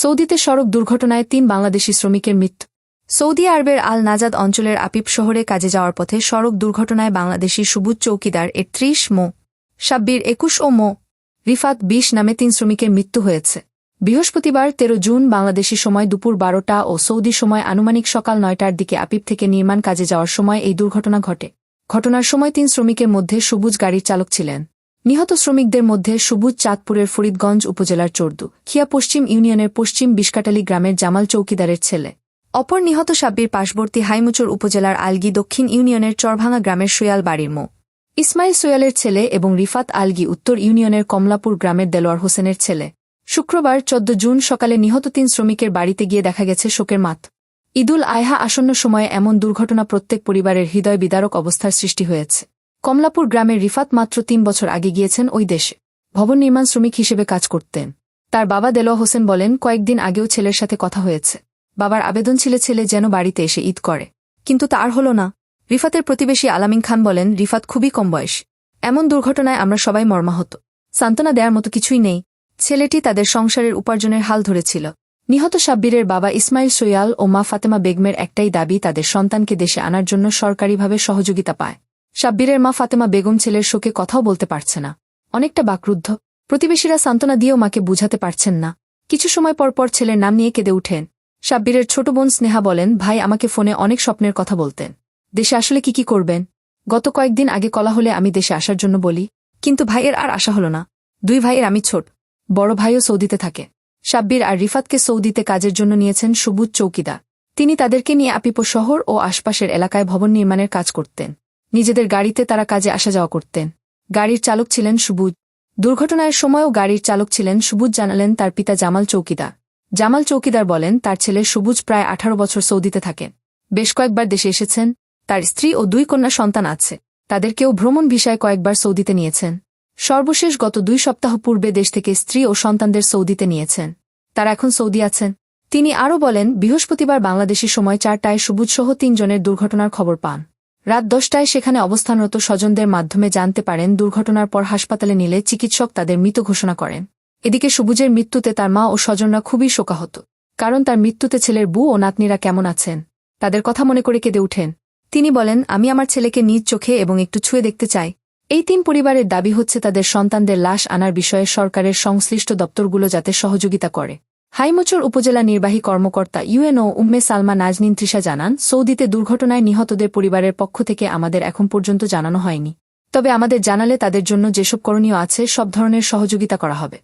সৌদিতে সড়ক দুর্ঘটনায় তিন বাংলাদেশি শ্রমিকের মৃত্যু। সৌদি আরবের আল নাজাদ অঞ্চলের আপিপ শহরে কাজে যাওয়ার পথে সড়ক দুর্ঘটনায় বাংলাদেশি সুবুজ চৌকিদার এর ত্রিশ মো, সাব্বির একুশ ও মো, রিফাত বিশ নামে তিন শ্রমিকের মৃত্যু হয়েছে। বৃহস্পতিবার তেরো জুন বাংলাদেশি সময় দুপুর বারোটা ও সৌদি সময় আনুমানিক সকাল নয়টার দিকে আপিপ থেকে নির্মাণ কাজে যাওয়ার সময় এই দুর্ঘটনা ঘটে। ঘটনার সময় তিন শ্রমিকের মধ্যে সবুজ গাড়ির চালক ছিলেন। নিহত শ্রমিকদের মধ্যে সবুজ চাঁদপুরের ফরিদগঞ্জ উপজেলার চর্দু, খিয়া পশ্চিম ইউনিয়নের পশ্চিম বিশকাটালি গ্রামের জামাল চৌকিদারের ছেলে। অপর নিহত সাব্বির পার্শ্ববর্তী হাইমুচর উপজেলার আলগি দক্ষিণ ইউনিয়নের চরভাঙা গ্রামের সোয়াল বাড়ির মো। ইসমাইল সোয়ালের ছেলে এবং রিফাত আলগি উত্তর ইউনিয়নের কমলাপুর গ্রামের দেলোয়ার হোসেনের ছেলে। শুক্রবার চোদ্দ জুন সকালে নিহত তিন শ্রমিকের বাড়িতে গিয়ে দেখা গেছে শোকের মাত। ঈদুল আয়হা আসন্ন সময়ে এমন দুর্ঘটনা প্রত্যেক পরিবারের হৃদয় বিদারক অবস্থার সৃষ্টি হয়েছে। কমলাপুর গ্রামের রিফাত মাত্র তিন বছর আগে গিয়েছেন ওই দেশে। ভবন নির্মাণ শ্রমিক হিসেবে কাজ করতেন। তার বাবা দেলোয়া হোসেন বলেন, কয়েকদিন আগেও ছেলের সাথে কথা হয়েছে। বাবার আবেদন ছিল ছেলে যেন বাড়িতে এসে ঈদ করে। কিন্তু তা আর হল না। রিফাতের প্রতিবেশী আলামিন খান বলেন, রিফাত খুবই কম বয়স। এমন দুর্ঘটনায় আমরা সবাই মর্মাহত। সান্ত্বনা দেওয়ার মতো কিছুই নেই। ছেলেটি তাদের সংসারের উপার্জনের হাল ধরেছিল। নিহত সাব্বিরের বাবা ইসমাইল সৈয়াল ও মা ফাতেমা বেগমের একটাই দাবি, তাদের সন্তানকে দেশে আনার জন্য সরকারিভাবে সহযোগিতা পায়। সাব্বিরের মা ফাতেমা বেগম ছেলের শোকে কথাও বলতে পারছে না। অনেকটা বাকরুদ্ধ। প্রতিবেশীরা সান্ত্বনা দিয়েও মাকে বুঝাতে পারছেন না। কিছু সময় পর পর ছেলের নাম নিয়ে কেঁদে উঠেন। সাব্বিরের ছোট বোন স্নেহা বলেন, ভাই, আমাকে ফোনে অনেক স্বপ্নের কথা বলতেন। দেশে আসলে কি কি করবেন? গত কয়েকদিন আগে কলা হলে আমি দেশে আসার জন্য বলি। কিন্তু ভাইয়ের আর আশা হল না। দুই ভাইয়ের আমি ছোট। বড় ভাইও সৌদিতে থাকে। সাব্বির আর রিফাতকে সৌদিতে কাজের জন্য নিয়েছেন সবুজ চৌকিদার। তিনি তাদেরকে নিয়ে আপিপো শহর ও আশপাশের এলাকায় ভবন নির্মাণের কাজ করতেন। নিজেদের গাড়িতে তারা কাজে আসা যাওয়া করতেন। গাড়ির চালক ছিলেন সুবুজ। দুর্ঘটনার সময়ও গাড়ির চালক ছিলেন সুবুজ, জানালেন তার পিতা জামাল চৌকিদার। জামাল চৌকিদার বলেন, তার ছেলে সবুজ প্রায় আঠারো বছর সৌদিতে থাকেন। বেশ কয়েকবার দেশে এসেছেন। তার স্ত্রী ও দুই কন্যা সন্তান আছে। তাদেরকেও ভ্রমণ ভিসায় কয়েকবার সৌদিতে নিয়েছেন। সর্বশেষ গত দুই সপ্তাহ পূর্বে দেশ থেকে স্ত্রী ও সন্তানদের সৌদিতে নিয়েছেন। তারা এখন সৌদি আছেন। তিনি আরও বলেন, বৃহস্পতিবার বাংলাদেশি সময় চারটায় সবুজসহ তিনজনের দুর্ঘটনার খবর পান। রাত দশটায় সেখানে অবস্থানরত স্বজনদের মাধ্যমে জানতে পারেন, দুর্ঘটনার পর হাসপাতালে নিলে চিকিৎসক তাদের মৃত ঘোষণা করেন। এদিকে সবুজের মৃত্যুতে তার মা ও স্বজনরা খুবই শোকাহত। কারণ তার মৃত্যুতে ছেলের বু ও নাতনিরা কেমন আছেন? তাদের কথা মনে করে কেঁদে উঠেন তিনি বলেন, আমি আমার ছেলেকে নিজ চোখে এবং একটু ছুঁয়ে দেখতে চাই। এই তিন পরিবারের দাবি হচ্ছে তাদের সন্তানদের লাশ আনার বিষয়ে সরকারের সংশ্লিষ্ট দপ্তরগুলো যাতে সহযোগিতা করে। হাইমোচর উপজেলা নির্বাহী কর্মকর্তা ইউএনও উম্মে সালমা নাজনিন ত্রিশা জানান, সৌদিতে দুর্ঘটনায় নিহতদের পরিবারের পক্ষ থেকে আমাদের এখন পর্যন্ত জানানো হয়নি। তবে আমাদের জানালে তাদের জন্য যেসব করণীয় আছে, সব ধরনের সহযোগিতা করা হবে।